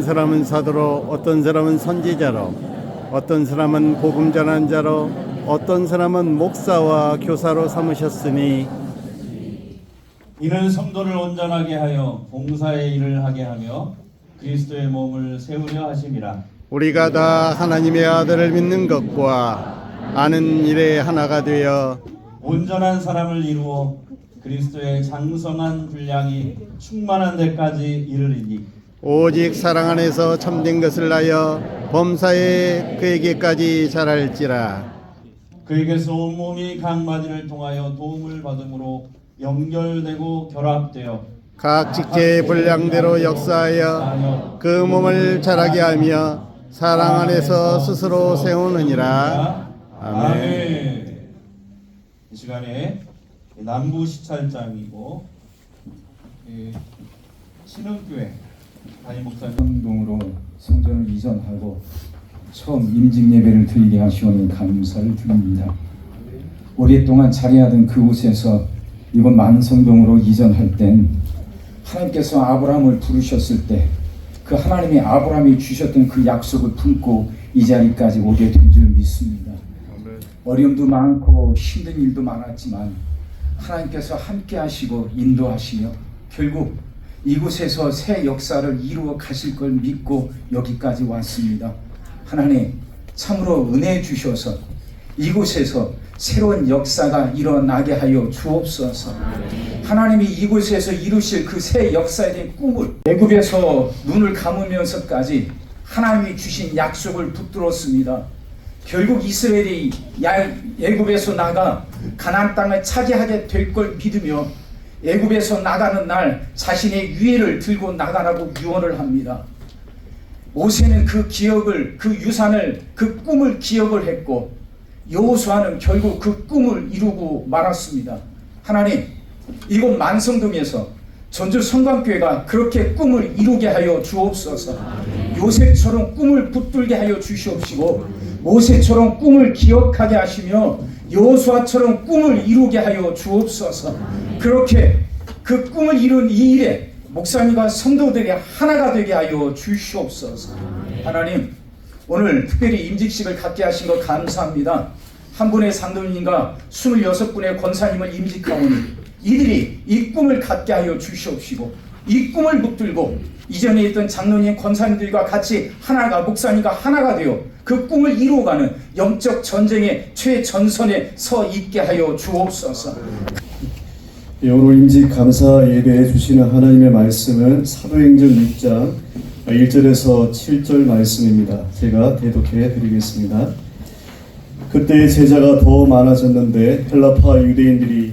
어떤 사람은 사도로 어떤 사람은 선지자로 어떤 사람은 복음 전한 자로 어떤 사람은 목사와 교사로 삼으셨으니 이는 성도를 온전하게 하여 봉사의 일을 하게 하며 그리스도의 몸을 세우려 하심이라. 우리가 다 하나님의 아들을 믿는 것과 아는 일에 하나가 되어 온전한 사람을 이루어 그리스도의 장성한 분량이 충만한 데까지 이르리니 오직 사랑 안에서 참된 것을 하여 범사에 그에게까지 자랄지라 그에게서 온몸이 각 마디를 통하여 도움을 받음으로 연결되고 결합되어 각 직제의 분량대로 역사하여 그 몸을 자라게 하며 사랑 안에서 스스로 세우느니라 아멘. 이 시간에 남부 시찰장이고 이 신흥교회 담임 목사님 성동으로 성전을 이전하고 처음 임직 예배를 드리게 하시오니 감사를 드립니다. 오랫동안 자리하던 그곳에서 이번 만성동으로 이전할 땐 하나님께서 아브라함을 부르셨을 때 그 하나님이 아브라함이 주셨던 그 약속을 품고 이 자리까지 오게 된 줄 믿습니다. 어려움도 많고 힘든 일도 많았지만 하나님께서 함께 하시고 인도하시며 결국 이곳에서 새 역사를 이루어 가실 걸 믿고 여기까지 왔습니다. 하나님 참으로 은혜 주셔서 이곳에서 새로운 역사가 일어나게 하여 주옵소서. 하나님이 이곳에서 이루실 그 새 역사에 대한 꿈을 애굽에서 눈을 감으면서까지 하나님이 주신 약속을 붙들었습니다. 결국 이스라엘이 야- 애굽에서 나가 가나안 땅을 차지하게 될 걸 믿으며 애굽에서 나가는 날 자신의 위해를 들고 나가라고 유언을 합니다. 모세는 그 기억을 그 유산을 그 꿈을 기억을 했고 여호수아는 결국 그 꿈을 이루고 말았습니다. 하나님 이곳 만성동에서 전주 성광교회가 그렇게 꿈을 이루게 하여 주옵소서. 요셉처럼 꿈을 붙들게 하여 주시옵시고 모세처럼 꿈을 기억하게 하시며 여호수아처럼 꿈을 이루게 하여 주옵소서. 그렇게 그 꿈을 이룬 이 일에 목사님과 성도들이 하나가 되게 하여 주시옵소서. 하나님 오늘 특별히 임직식을 갖게 하신 것 감사합니다. 한 분의 상도님과 26분의 권사님을 임직하오니 이들이 이 꿈을 갖게 하여 주시옵시고 이 꿈을 붙들고 이전에 있던 장로님 권사님들과 같이 하나가 목사님과 하나가 되어 그 꿈을 이루어가는 영적 전쟁의 최전선에 서 있게 하여 주옵소서. 예, 오늘 임직 감사 예배해 주시는 하나님의 말씀은 사도행전 6장 1절에서 7절 말씀입니다. 제가 대독해 드리겠습니다. 그때 제자가 더 많아졌는데 헬라파 유대인들이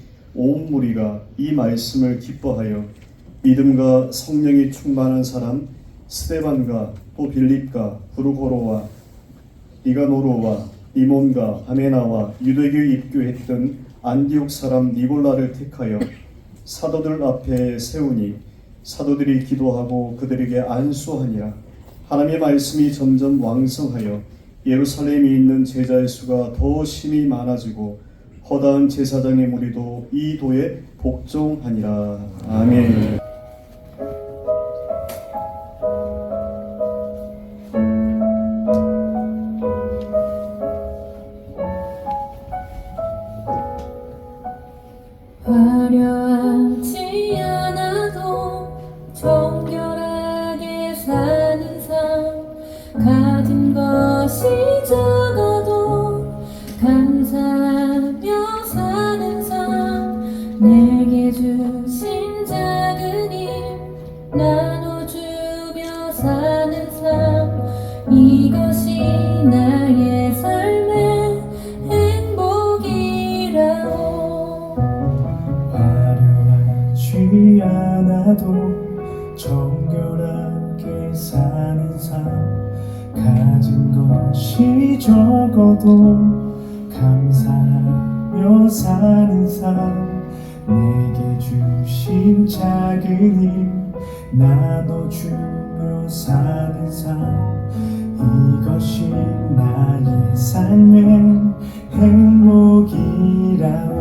온 무리가 이 말씀을 기뻐하여 믿음과 성령이 충만한 사람 스데반과 또 빌립과 부르고로와 니가노로와 이몬과 아메나와 유대교 입교했던 안디옥 사람 니골라를 택하여 사도들 앞에 세우니 사도들이 기도하고 그들에게 안수하니라. 하나님의 말씀이 점점 왕성하여 예루살렘에 있는 제자의 수가 더 심히 많아지고 허다한 제사장의 무리도 이 도에 복종하니라 아멘. 화려하 세상 이것이 나의 삶의 행복이라고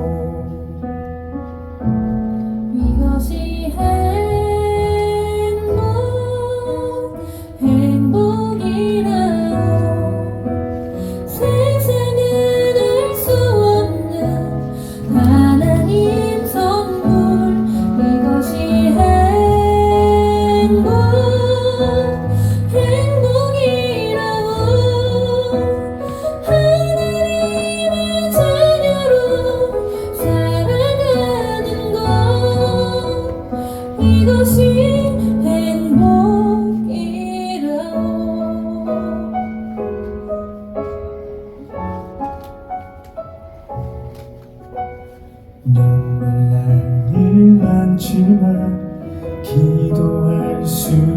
눈물 날일 많지만 기도할 수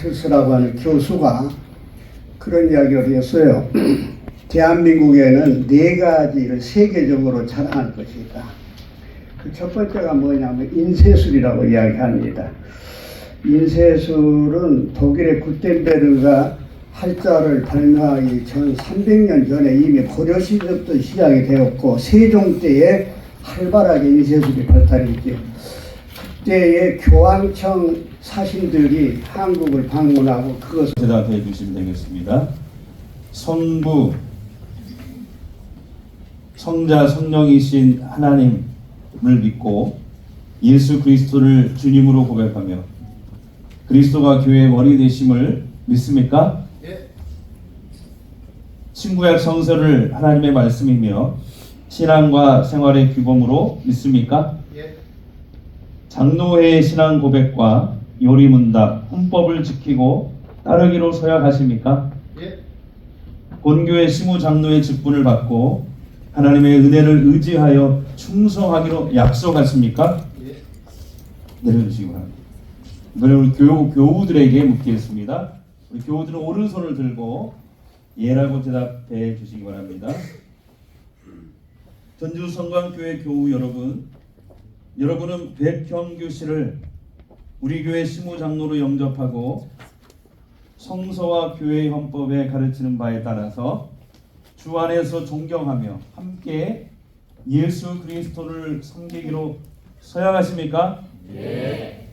마트스라고 하는 교수가 그런 이야기를 했어요. 대한민국에는 네 가지를 세계적으로 자랑할 것이다. 그 첫 번째가 뭐냐면 인쇄술이라고 이야기합니다. 인쇄술은 독일의 구텐베르가 활자를 발명하기 전 300년 전에 이미 고려 시대부터 시작이 되었고 세종 때에 활발하게 인쇄술이 발달했죠. 그때의 교황청 사신들이 한국을 방문하고 그것을 대답해 주시면 되겠습니다. 성부 성자 성령이신 하나님을 믿고 예수 그리스도를 주님으로 고백하며 그리스도가 교회의 머리 되심을 믿습니까? 예. 친구약 성서를 하나님의 말씀이며 신앙과 생활의 규범으로 믿습니까? 예. 장로회의 신앙 고백과 요리문답, 헌법을 지키고 따르기로 서약하십니까? 본교회 시무 장로의 직분을 받고 하나님의 은혜를 의지하여 충성하기로 약속하십니까? 내려주시기 바랍니다. 이번에 우리 교우, 교우들에게 묻겠습니다. 우리 교우들은 오른손을 들고 예라고 대답해 주시기 바랍니다. 전주 성광교회 교우 여러분, 여러분은 백형규 씨를 우리 교회 시무 장로로 영접하고 성서와 교회 헌법에 가르치는 바에 따라서 주 안에서 존경하며 함께 예수 그리스도를 섬기기로 서약하십니까? 네.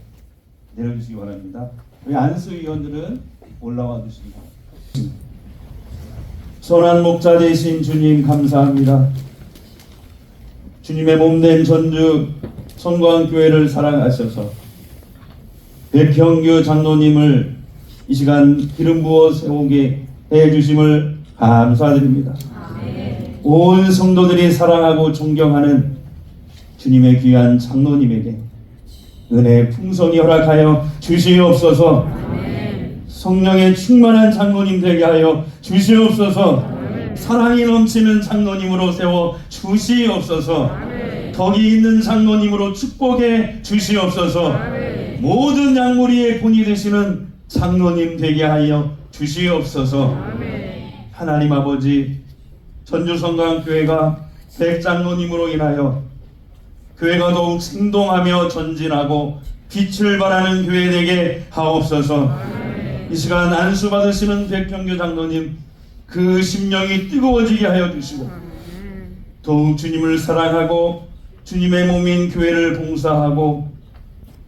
내려주시기 바랍니다. 우리 안수 위원들은 올라와 주시기 바랍니다. 선한 목자 되신 주님 감사합니다. 주님의 몸된 전주 성광교회를 사랑하셔서 백형규 장로님을 이 시간 기름 부어 세우게 해 주심을 감사드립니다. 온 성도들이 사랑하고 존경하는 주님의 귀한 장로님에게 은혜 풍성히 허락하여 주시옵소서. 성령의 충만한 장로님 되게 하여 주시옵소서. 사랑이 넘치는 장로님으로 세워 주시옵소서. 덕이 있는 장로님으로 축복해 주시옵소서. 모든 양무리의 본이 되시는 장로님 되게 하여 주시옵소서. 하나님 아버지 전주성강교회가 백장로님으로 인하여 교회가 더욱 생동하며 전진하고 빛을 발하는 교회 되게 하옵소서. 이 시간 안수 받으시는 백평교 장로님 그 심령이 뜨거워지게 하여 주시고 더욱 주님을 사랑하고 주님의 몸인 교회를 봉사하고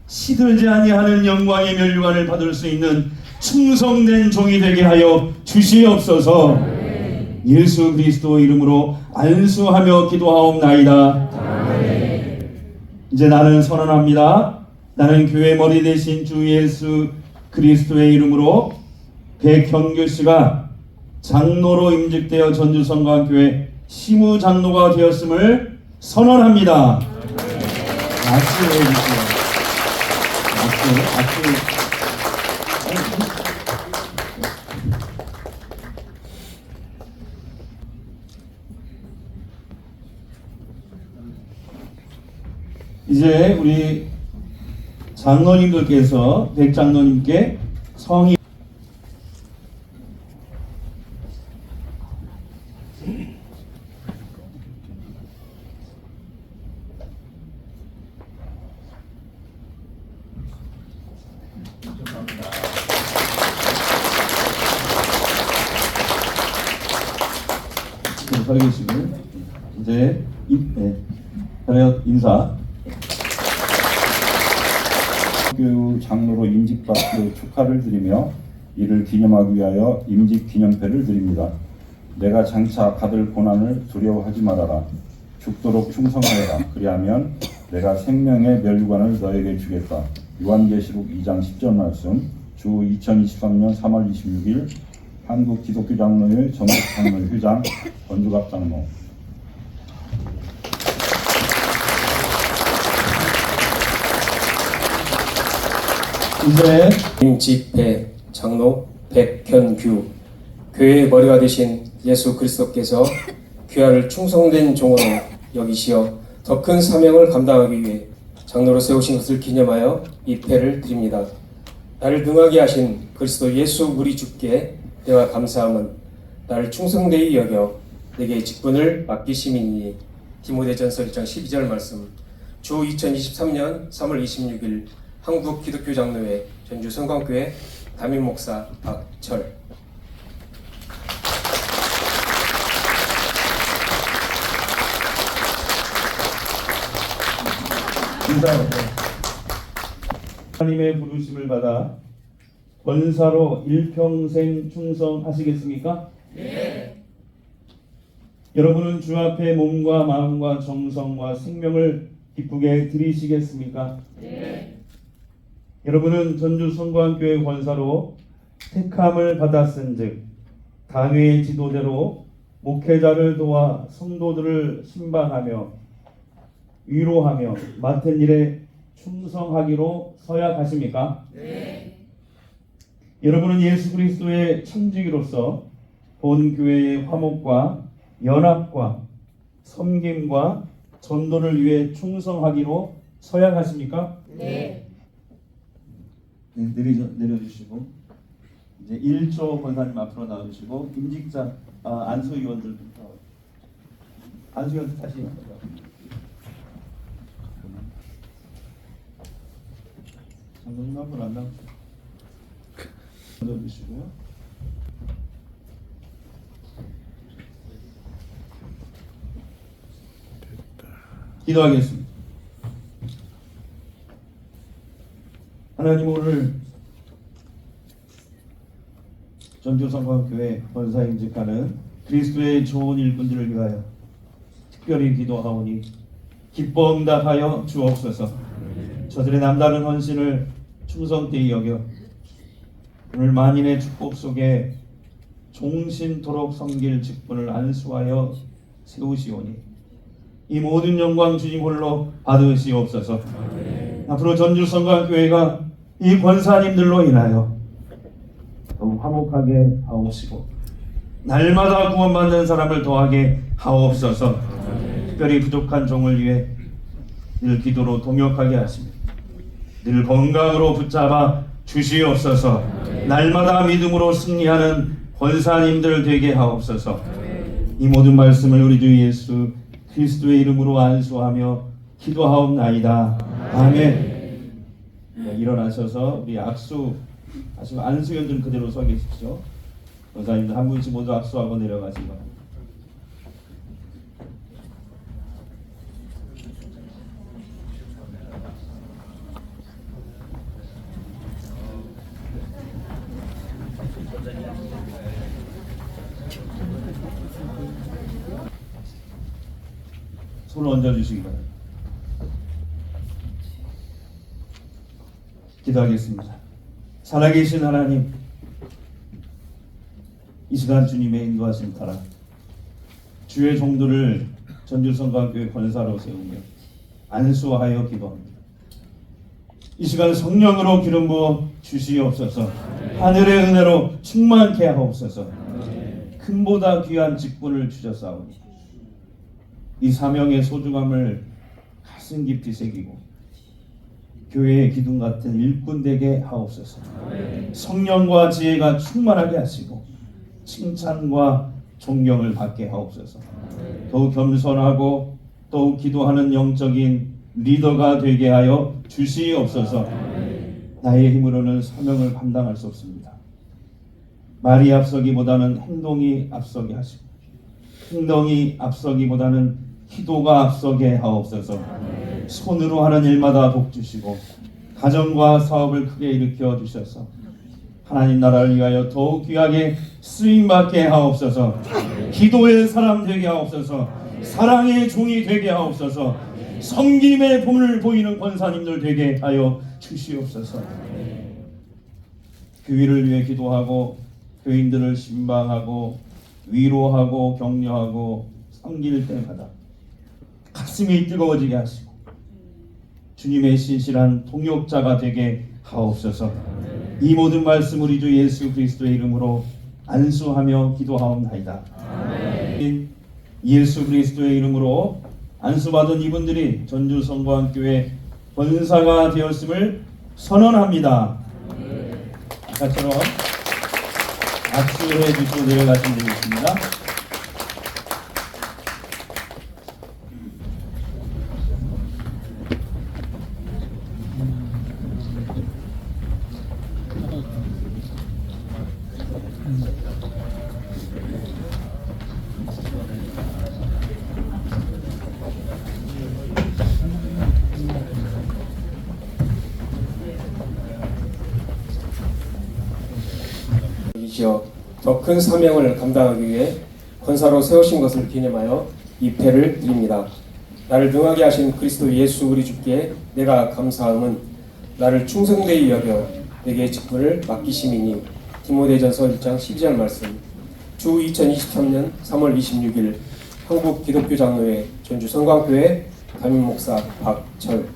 시들지 아니하는 영광의 멸류관을 받을 수 있는 충성된 종이 되게 하여 주시옵소서. 예수 그리스도 이름으로 안수하며 기도하옵나이다. 이제 나는 선언합니다. 나는 교회 머리 대신 주 예수 그리스도의 이름으로 백형규 씨가 장로로 임직되어 전주성광교회 시무 장로가 되었음을 선언합니다. 박수 해 주세요. 이제 우리 장로님들께서 백장로님께 성의 네, 서 계시고 이제 인, 네, 그래요 인사 교육 장로로 임직받고 축하를 드리며 기념하기 위하여 임직 기념패를 드립니다. 내가 장차 받을 고난을 두려워하지 말아라. 죽도록 충성하여라. 그리하면 내가 생명의 멸류관을 너에게 주겠다. 요한계시록 2장 10절 말씀. 주 2023년 3월 26일 한국 기독교 장로회 전국 장로 회장 권주갑 장로. 이제 임집회 장로 백현규 교회의 머리가 되신 예수 그리스도께서 귀하를 충성된 종으로 여기시어 더 큰 사명을 감당하기 위해 장로로 세우신 것을 기념하여 이 패를 드립니다. 나를 능하게 하신 그리스도 예수 우리 주께 내가 감사함은 나를 충성되이 여겨 내게 직분을 맡기심이니 디모데전서 1장 12절 말씀 주 2023년 3월 26일 한국 기독교 장로회 전주 성광교회 담임 목사 박철. 하나님의 부르심을 받아 권사로 일평생 충성하시겠습니까? 네. 여러분은 주 앞에 몸과 마음과 정성과 생명을 기쁘게 드리시겠습니까? 여러분은 전주 성광교회 권사로 택함을 받았은즉 당회의 지도대로 목회자를 도와 성도들을 신방하며 위로하며 맡은 일에 충성하기로 서약하십니까? 여러분은 예수 그리스도의 천직으로서 본 교회의 화목과 연합과 섬김과 전도를 위해 충성하기로 서약하십니까? 네. 내려 내려주시고 이제 1조 권사님 앞으로 나와주시고 임직자 아, 안수 위원들부터 안수 위원들 다시 한분 안 나오시고 넣어주시고요. 기도하겠습니다. 하나님 오늘 전주성광교회 권사 임직하는 그리스도의 좋은 일꾼들을 위하여 특별히 기도하오니 기뻐 응답하여 주옵소서 저들의 남다른 헌신을 충성되이 여겨 오늘 만인의 축복 속에 종신토록 섬길 직분을 안수하여 세우시오니 이 모든 영광 주님 홀로 받으시옵소서. 앞으로 전주 성광교회가 이 권사님들로 인하여 더욱 화목하게 하옵시고 날마다 구원받는 사람을 더하게 하옵소서. 특별히 부족한 종을 위해 늘 기도로 동역하게 하시며 늘 건강으로 붙잡아 주시옵소서. 날마다 믿음으로 승리하는 권사님들 되게 하옵소서. 이 모든 말씀을 우리 주 예수 그리스도의 이름으로 안수하며 기도하옵나이다. 아멘. 네, 일어나셔서 우리 악수 하시고 안수연들 그대로 서 계십시오. 권사님들 한 분씩 모두 악수하고 내려가시기 바랍니다. 손을 얹어주시기 바랍니다. 기도하겠습니다. 살아계신 하나님, 이 시간 주님의 인도하심 따라 주의 종들을 전주성광교회 권사로 세우며 안수하여 기도합니다. 이 시간 성령으로 기름 부어 주시옵소서. 하늘의 은혜로 충만케 하옵소서. 큰보다 귀한 직분을 주셨사오니 이 사명의 소중함을 가슴 깊이 새기고 교회의 기둥 같은 일꾼 되게 하옵소서. 성령과 지혜가 충만하게 하시고 칭찬과 존경을 받게 하옵소서. 더욱 겸손하고 더욱 기도하는 영적인 리더가 되게 하여 주시옵소서. 나의 힘으로는 사명을 감당할 수 없습니다. 말이 앞서기보다는 행동이 앞서게 하시고 행동이 앞서기보다는 기도가 앞서게 하옵소서. 손으로 하는 일마다 복 주시고 가정과 사업을 크게 일으켜 주셔서 하나님 나라를 위하여 더욱 귀하게 쓰임 받게 하옵소서. 기도의 사람 되게 하옵소서. 사랑의 종이 되게 하옵소서. 성김의 봄을 보이는 권사님들 되게 하여 주시옵소서. 교회를 위해 기도하고 교인들을 신방하고 위로하고 격려하고 섬길 때마다 가슴이 뜨거워지게 하시고 주님의 신실한 동역자가 되게 하옵소서. 이 모든 말씀 우리 주 예수 그리스도의 이름으로 안수하며 기도하옵나이다. 예수 그리스도의 이름으로 안수받은 이분들이 전주 성광교회 권사가 되었음을 선언합니다. 아까처럼 악수해 주시고 내려가시면 되겠습니다. 이시여 더큰 사명을 감당하기 위해 권사로 세우신 것을 기념하여 이 패를 드립니다. 나를 능하게 하신 그리스도 예수 우리 주께 내가 감사함은 나를 충성되이 여겨 내게 직분을 맡기심이니 디모데전서 1장 12절 말씀 주 2023년 3월 26일 한국 기독교 장로회 전주 성광교회 담임 목사 박철